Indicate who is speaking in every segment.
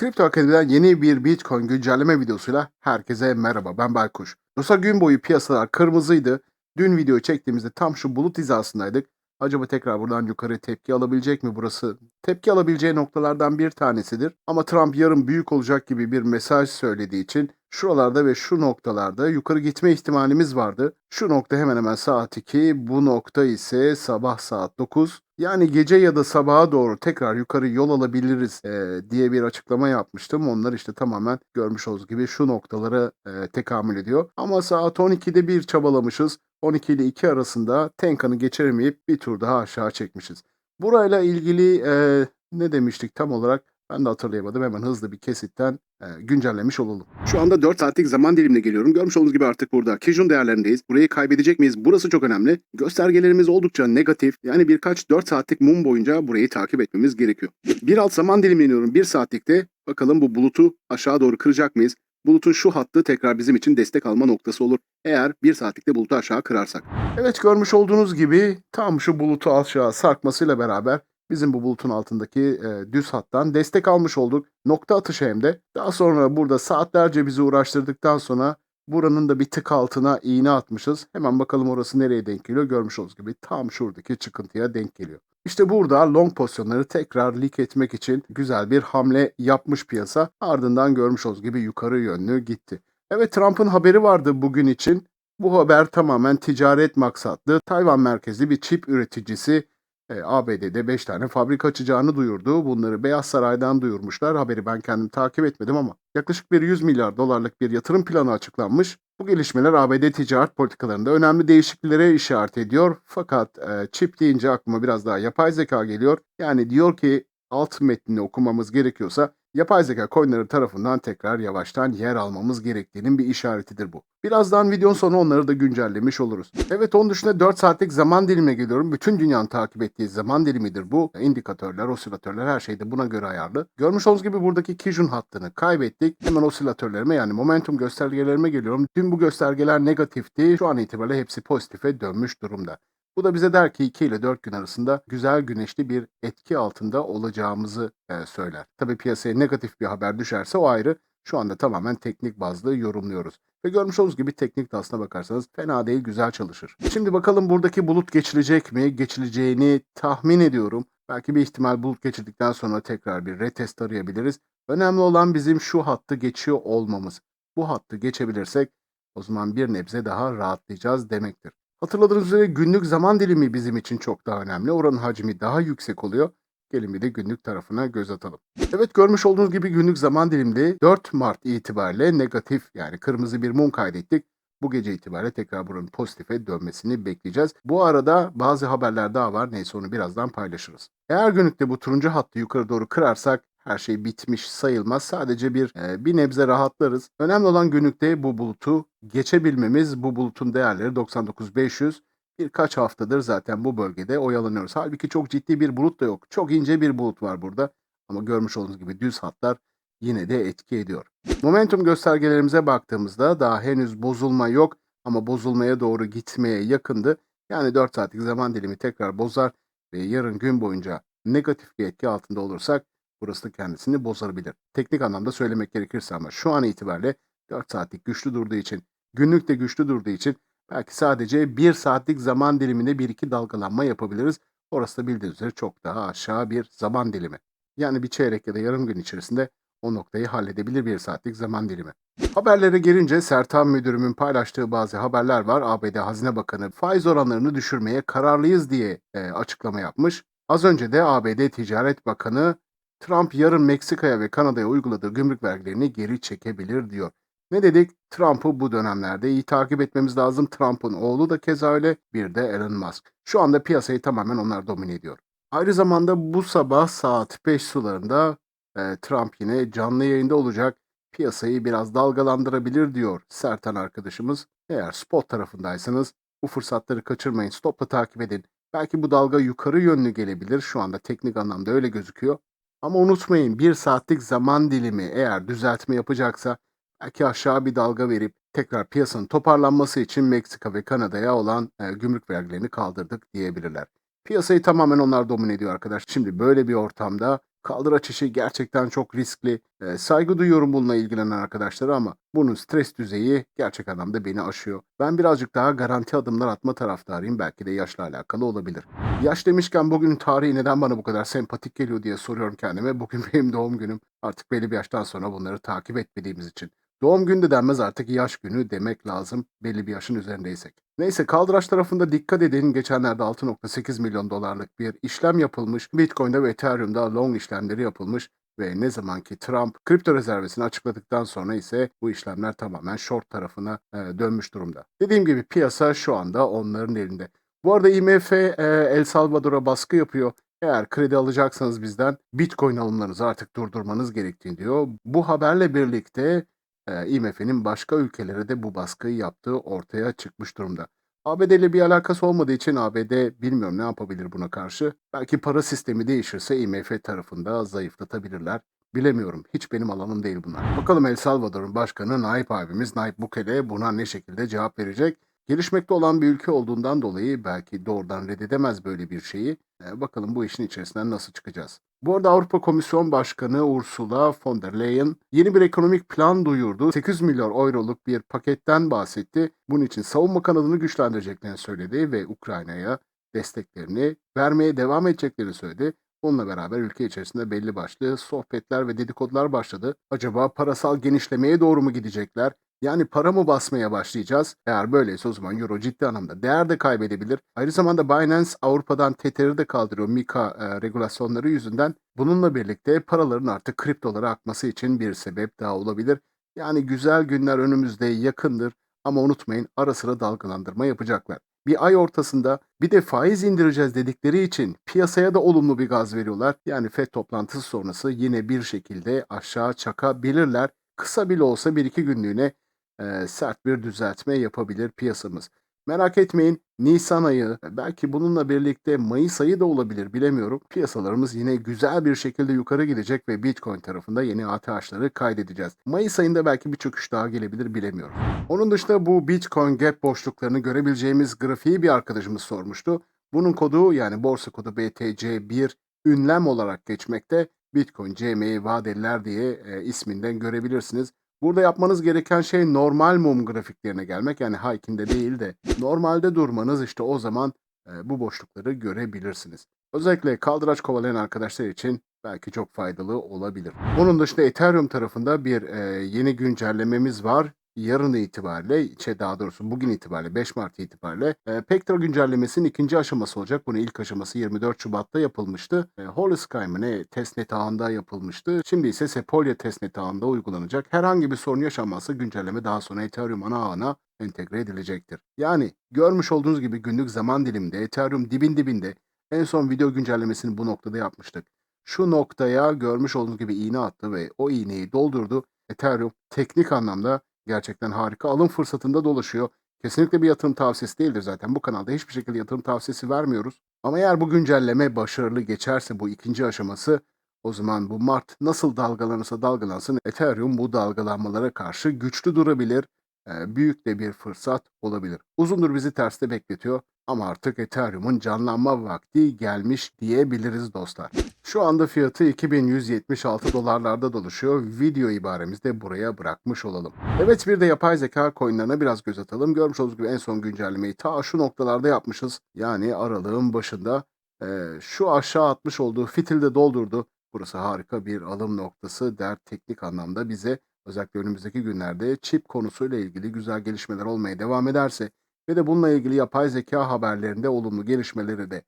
Speaker 1: Kripto Akademi'den yeni bir Bitcoin güncelleme videosuyla herkese merhaba. Ben Baykuş. Dosa gün boyu piyasalar kırmızıydı. Dün video çektiğimizde tam şu bulut hizasındaydık. Acaba tekrar buradan yukarı tepki alabilecek mi burası? Tepki alabileceği noktalardan bir tanesidir. Ama Trump yarın büyük olacak gibi bir mesaj söylediği için şuralarda ve şu noktalarda yukarı gitme ihtimalimiz vardı. Şu nokta hemen hemen saat 2, bu nokta ise sabah saat 9. Yani gece ya da sabaha doğru tekrar yukarı yol alabiliriz e, diye bir açıklama yapmıştım. Onlar işte tamamen görmüş olduğunuz gibi şu noktalara e, tekamül ediyor. Ama saat 12'de bir çabalamışız. 12 ile 2 arasında Tenkan'ı geçiremeyip bir tur daha aşağı çekmişiz. Burayla ilgili e, ne demiştik tam olarak ben de hatırlayamadım. Hemen hızlı bir kesitten e, güncellemiş olalım. Şu anda 4 saatlik zaman dilimine geliyorum. Görmüş olduğunuz gibi artık burada Kijun değerlerindeyiz. Burayı kaybedecek miyiz? Burası çok önemli. Göstergelerimiz oldukça negatif. Yani birkaç 4 saatlik mum boyunca burayı takip etmemiz gerekiyor. Bir alt zaman dilimine iniyorum. 1 saatlikte bakalım bu bulutu aşağı doğru kıracak mıyız? Bulutun şu hattı tekrar bizim için destek alma noktası olur. Eğer 1 saatlikte bulutu aşağı kırarsak. Evet görmüş olduğunuz gibi tam şu bulutu aşağı sarkmasıyla beraber bizim bu bulutun altındaki e, düz hattan destek almış olduk. Nokta atışı hem de. Daha sonra burada saatlerce bizi uğraştırdıktan sonra buranın da bir tık altına iğne atmışız. Hemen bakalım orası nereye denk geliyor. Görmüş olduğunuz gibi tam şuradaki çıkıntıya denk geliyor. İşte burada long pozisyonları tekrar lik etmek için güzel bir hamle yapmış piyasa. Ardından görmüş olduğunuz gibi yukarı yönlü gitti. Evet Trump'ın haberi vardı bugün için. Bu haber tamamen ticaret maksatlı. Tayvan merkezli bir çip üreticisi e, ABD'de 5 tane fabrika açacağını duyurdu. Bunları Beyaz Saray'dan duyurmuşlar. Haberi ben kendim takip etmedim ama yaklaşık bir 100 milyar dolarlık bir yatırım planı açıklanmış. Bu gelişmeler ABD ticaret politikalarında önemli değişikliklere işaret ediyor. Fakat e, çip deyince aklıma biraz daha yapay zeka geliyor. Yani diyor ki alt metnini okumamız gerekiyorsa yapay zeka coinleri tarafından tekrar yavaştan yer almamız gerektiğinin bir işaretidir bu. Birazdan videonun sonu onları da güncellemiş oluruz. Evet onun dışında 4 saatlik zaman dilimine geliyorum. Bütün dünyanın takip ettiği zaman dilimidir bu. İndikatörler, osilatörler her şey de buna göre ayarlı. Görmüş olduğunuz gibi buradaki Kijun hattını kaybettik. Hemen osilatörlerime yani momentum göstergelerime geliyorum. Tüm bu göstergeler negatifti. Şu an itibariyle hepsi pozitife dönmüş durumda. Bu da bize der ki 2 ile 4 gün arasında güzel güneşli bir etki altında olacağımızı e, söyler. Tabii piyasaya negatif bir haber düşerse o ayrı. Şu anda tamamen teknik bazlı yorumluyoruz. Ve görmüş olduğunuz gibi teknik de aslına bakarsanız fena değil güzel çalışır. Şimdi bakalım buradaki bulut geçilecek mi? Geçileceğini tahmin ediyorum. Belki bir ihtimal bulut geçirdikten sonra tekrar bir retest arayabiliriz. Önemli olan bizim şu hattı geçiyor olmamız. Bu hattı geçebilirsek o zaman bir nebze daha rahatlayacağız demektir. Hatırladığınız üzere günlük zaman dilimi bizim için çok daha önemli. Oranın hacmi daha yüksek oluyor. Gelin bir de günlük tarafına göz atalım. Evet görmüş olduğunuz gibi günlük zaman diliminde 4 Mart itibariyle negatif yani kırmızı bir mum kaydettik. Bu gece itibariyle tekrar buranın pozitife dönmesini bekleyeceğiz. Bu arada bazı haberler daha var. Neyse onu birazdan paylaşırız. Eğer günlükte bu turuncu hattı yukarı doğru kırarsak her şey bitmiş sayılmaz. Sadece bir e, bir nebze rahatlarız. Önemli olan günlükte bu bulutu geçebilmemiz. Bu bulutun değerleri 99500. Birkaç haftadır zaten bu bölgede oyalanıyoruz. Halbuki çok ciddi bir bulut da yok. Çok ince bir bulut var burada. Ama görmüş olduğunuz gibi düz hatlar yine de etki ediyor. Momentum göstergelerimize baktığımızda daha henüz bozulma yok ama bozulmaya doğru gitmeye yakındı. Yani 4 saatlik zaman dilimi tekrar bozar ve yarın gün boyunca negatif bir etki altında olursak burası da kendisini bozabilir. Teknik anlamda söylemek gerekirse ama şu an itibariyle 4 saatlik güçlü durduğu için, günlük de güçlü durduğu için belki sadece 1 saatlik zaman diliminde bir iki dalgalanma yapabiliriz. Orası da bildiğiniz üzere çok daha aşağı bir zaman dilimi. Yani bir çeyrek ya da yarım gün içerisinde o noktayı halledebilir bir saatlik zaman dilimi. Haberlere gelince Sertan Müdürümün paylaştığı bazı haberler var. ABD Hazine Bakanı faiz oranlarını düşürmeye kararlıyız diye e, açıklama yapmış. Az önce de ABD Ticaret Bakanı Trump yarın Meksika'ya ve Kanada'ya uyguladığı gümrük vergilerini geri çekebilir diyor. Ne dedik? Trump'ı bu dönemlerde iyi takip etmemiz lazım. Trump'ın oğlu da keza öyle. Bir de Elon Musk. Şu anda piyasayı tamamen onlar domine ediyor. Ayrı zamanda bu sabah saat 5 sularında e, Trump yine canlı yayında olacak. Piyasayı biraz dalgalandırabilir diyor Sertan arkadaşımız. Eğer spot tarafındaysanız bu fırsatları kaçırmayın. Stopla takip edin. Belki bu dalga yukarı yönlü gelebilir. Şu anda teknik anlamda öyle gözüküyor. Ama unutmayın bir saatlik zaman dilimi eğer düzeltme yapacaksa belki aşağı bir dalga verip tekrar piyasanın toparlanması için Meksika ve Kanada'ya olan e, gümrük vergilerini kaldırdık diyebilirler. Piyasayı tamamen onlar domine ediyor arkadaş. Şimdi böyle bir ortamda Kaldıraç işi gerçekten çok riskli. Ee, saygı duyuyorum bununla ilgilenen arkadaşlara ama bunun stres düzeyi gerçek anlamda beni aşıyor. Ben birazcık daha garanti adımlar atma taraftarıyım. Belki de yaşla alakalı olabilir. Yaş demişken bugünün tarihi neden bana bu kadar sempatik geliyor diye soruyorum kendime. Bugün benim doğum günüm. Artık belli bir yaştan sonra bunları takip etmediğimiz için. Doğum günü de denmez artık yaş günü demek lazım belli bir yaşın üzerindeysek. Neyse kaldıraç tarafında dikkat edin geçenlerde 6.8 milyon dolarlık bir işlem yapılmış. Bitcoin'de ve Ethereum'da long işlemleri yapılmış ve ne zaman ki Trump kripto rezervesini açıkladıktan sonra ise bu işlemler tamamen short tarafına e, dönmüş durumda. Dediğim gibi piyasa şu anda onların elinde. Bu arada IMF e, El Salvador'a baskı yapıyor. Eğer kredi alacaksanız bizden Bitcoin alımlarınızı artık durdurmanız gerektiğini diyor. Bu haberle birlikte IMF'nin başka ülkelere de bu baskıyı yaptığı ortaya çıkmış durumda. ABD ile bir alakası olmadığı için ABD bilmiyorum ne yapabilir buna karşı. Belki para sistemi değişirse IMF tarafında zayıflatabilirler. Bilemiyorum. Hiç benim alanım değil bunlar. Bakalım El Salvador'un başkanı Nayib abimiz Nayib Bukele buna ne şekilde cevap verecek? Gelişmekte olan bir ülke olduğundan dolayı belki doğrudan reddedemez böyle bir şeyi. Ee, bakalım bu işin içerisinden nasıl çıkacağız. Bu arada Avrupa Komisyon Başkanı Ursula von der Leyen yeni bir ekonomik plan duyurdu. 800 milyar euroluk bir paketten bahsetti. Bunun için savunma kanadını güçlendireceklerini söyledi ve Ukrayna'ya desteklerini vermeye devam edeceklerini söyledi. Onunla beraber ülke içerisinde belli başlı sohbetler ve dedikodular başladı. Acaba parasal genişlemeye doğru mu gidecekler? Yani para mı basmaya başlayacağız? Eğer böyleyse o zaman Euro ciddi anlamda değer de kaybedebilir. Aynı zamanda Binance Avrupa'dan Tether'i de kaldırıyor Mika e, regülasyonları yüzünden. Bununla birlikte paraların artık kriptolara akması için bir sebep daha olabilir. Yani güzel günler önümüzde yakındır ama unutmayın ara sıra dalgalandırma yapacaklar. Bir ay ortasında bir de faiz indireceğiz dedikleri için piyasaya da olumlu bir gaz veriyorlar. Yani FED toplantısı sonrası yine bir şekilde aşağı çakabilirler. Kısa bile olsa bir iki günlüğüne e, sert bir düzeltme yapabilir piyasamız. Merak etmeyin Nisan ayı belki bununla birlikte Mayıs ayı da olabilir bilemiyorum. Piyasalarımız yine güzel bir şekilde yukarı gidecek ve Bitcoin tarafında yeni ATH'ları kaydedeceğiz. Mayıs ayında belki bir çöküş daha gelebilir bilemiyorum. Onun dışında bu Bitcoin gap boşluklarını görebileceğimiz grafiği bir arkadaşımız sormuştu. Bunun kodu yani borsa kodu BTC1 ünlem olarak geçmekte. Bitcoin CME vadeliler diye e, isminden görebilirsiniz. Burada yapmanız gereken şey normal mum grafiklerine gelmek. Yani Haykin'de değil de normalde durmanız işte o zaman e, bu boşlukları görebilirsiniz. Özellikle kaldıraç kovalayan arkadaşlar için belki çok faydalı olabilir. Onun dışında Ethereum tarafında bir e, yeni güncellememiz var yarın itibariyle, şey daha doğrusu bugün itibariyle 5 Mart itibariyle e, Pektra güncellemesinin ikinci aşaması olacak. Bunun ilk aşaması 24 Şubat'ta yapılmıştı. E, Holosky mı ne testnet ağında yapılmıştı. Şimdi ise Sepolia testnet ağında uygulanacak. Herhangi bir sorun yaşanmazsa güncelleme daha sonra Ethereum ana ağına entegre edilecektir. Yani görmüş olduğunuz gibi günlük zaman diliminde Ethereum dibin dibinde en son video güncellemesini bu noktada yapmıştık. Şu noktaya görmüş olduğunuz gibi iğne attı ve o iğneyi doldurdu. Ethereum teknik anlamda Gerçekten harika. Alım fırsatında dolaşıyor. Kesinlikle bir yatırım tavsiyesi değildir zaten. Bu kanalda hiçbir şekilde yatırım tavsiyesi vermiyoruz. Ama eğer bu güncelleme başarılı geçerse bu ikinci aşaması o zaman bu Mart nasıl dalgalanırsa dalgalansın Ethereum bu dalgalanmalara karşı güçlü durabilir. büyük de bir fırsat olabilir. Uzundur bizi terste bekletiyor ama artık Ethereum'un canlanma vakti gelmiş diyebiliriz dostlar. Şu anda fiyatı 2176 dolarlarda dolaşıyor. Video ibaremizi de buraya bırakmış olalım. Evet bir de yapay zeka coinlerine biraz göz atalım. Görmüş olduğunuz gibi en son güncellemeyi ta şu noktalarda yapmışız. Yani aralığın başında e, şu aşağı atmış olduğu fitilde doldurdu. Burası harika bir alım noktası der teknik anlamda bize özellikle önümüzdeki günlerde çip konusuyla ilgili güzel gelişmeler olmaya devam ederse ve de bununla ilgili yapay zeka haberlerinde olumlu gelişmeleri de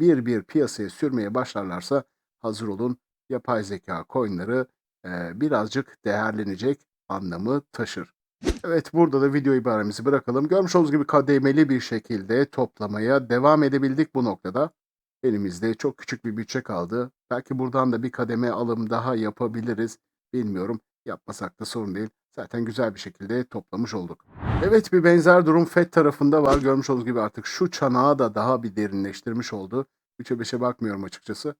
Speaker 1: bir bir piyasaya sürmeye başlarlarsa hazır olun yapay zeka coinleri birazcık değerlenecek anlamı taşır. Evet burada da video ibaremizi bırakalım. Görmüş olduğunuz gibi kademeli bir şekilde toplamaya devam edebildik bu noktada. Elimizde çok küçük bir bütçe kaldı. Belki buradan da bir kademe alım daha yapabiliriz. Bilmiyorum. Yapmasak da sorun değil. Zaten güzel bir şekilde toplamış olduk. Evet bir benzer durum FED tarafında var. Görmüş olduğunuz gibi artık şu çanağı da daha bir derinleştirmiş oldu. 3'e 5'e bakmıyorum açıkçası.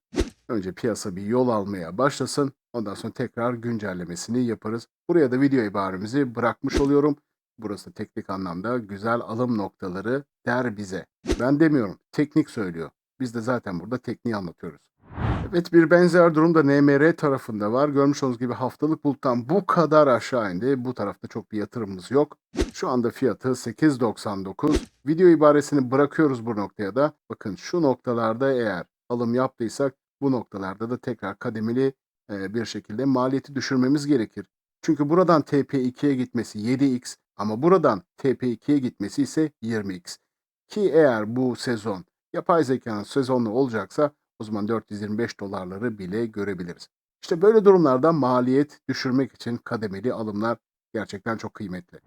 Speaker 1: Önce piyasa bir yol almaya başlasın. Ondan sonra tekrar güncellemesini yaparız. Buraya da video ibaremizi bırakmış oluyorum. Burası teknik anlamda güzel alım noktaları der bize. Ben demiyorum. Teknik söylüyor. Biz de zaten burada tekniği anlatıyoruz. Evet bir benzer durum da NMR tarafında var. Görmüş olduğunuz gibi haftalık buluttan bu kadar aşağı indi. Bu tarafta çok bir yatırımımız yok. Şu anda fiyatı 8.99. Video ibaresini bırakıyoruz bu noktaya da. Bakın şu noktalarda eğer alım yaptıysak bu noktalarda da tekrar kademeli e, bir şekilde maliyeti düşürmemiz gerekir. Çünkü buradan TP2'ye gitmesi 7x ama buradan TP2'ye gitmesi ise 20x. Ki eğer bu sezon yapay zekanın sezonlu olacaksa o zaman 425 dolarları bile görebiliriz. İşte böyle durumlarda maliyet düşürmek için kademeli alımlar gerçekten çok kıymetli.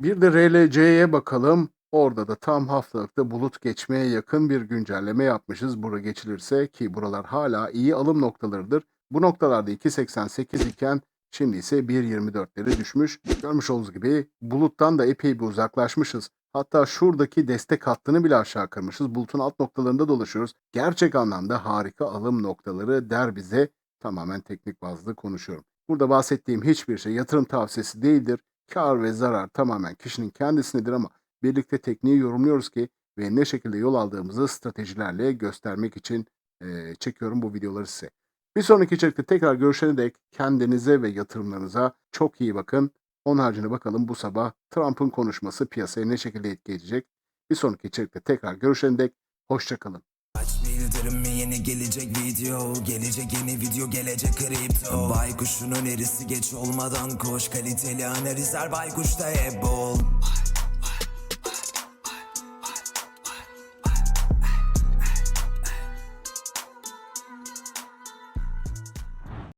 Speaker 1: Bir de RLC'ye bakalım. Orada da tam haftalıkta bulut geçmeye yakın bir güncelleme yapmışız. Bura geçilirse ki buralar hala iyi alım noktalarıdır. Bu noktalarda 2.88 iken şimdi ise 1.24'lere düşmüş. Görmüş olduğunuz gibi buluttan da epey bir uzaklaşmışız. Hatta şuradaki destek hattını bile aşağı kırmışız. Bulutun alt noktalarında dolaşıyoruz. Gerçek anlamda harika alım noktaları der bize. Tamamen teknik bazlı konuşuyorum. Burada bahsettiğim hiçbir şey yatırım tavsiyesi değildir. Kar ve zarar tamamen kişinin kendisindedir ama birlikte tekniği yorumluyoruz ki ve ne şekilde yol aldığımızı stratejilerle göstermek için eee, çekiyorum bu videoları size. Bir sonraki içerikte tekrar görüşene dek kendinize ve yatırımlarınıza çok iyi bakın. Onun haricinde bakalım bu sabah Trump'ın konuşması piyasaya ne şekilde etki edecek. Bir sonraki içerikte tekrar görüşene dek hoşçakalın.
Speaker 2: Bildirim mi yeni gelecek video Gelecek yeni video gelecek kripto Baykuş'un önerisi geç olmadan koş Kaliteli analizler Baykuş'ta hep bol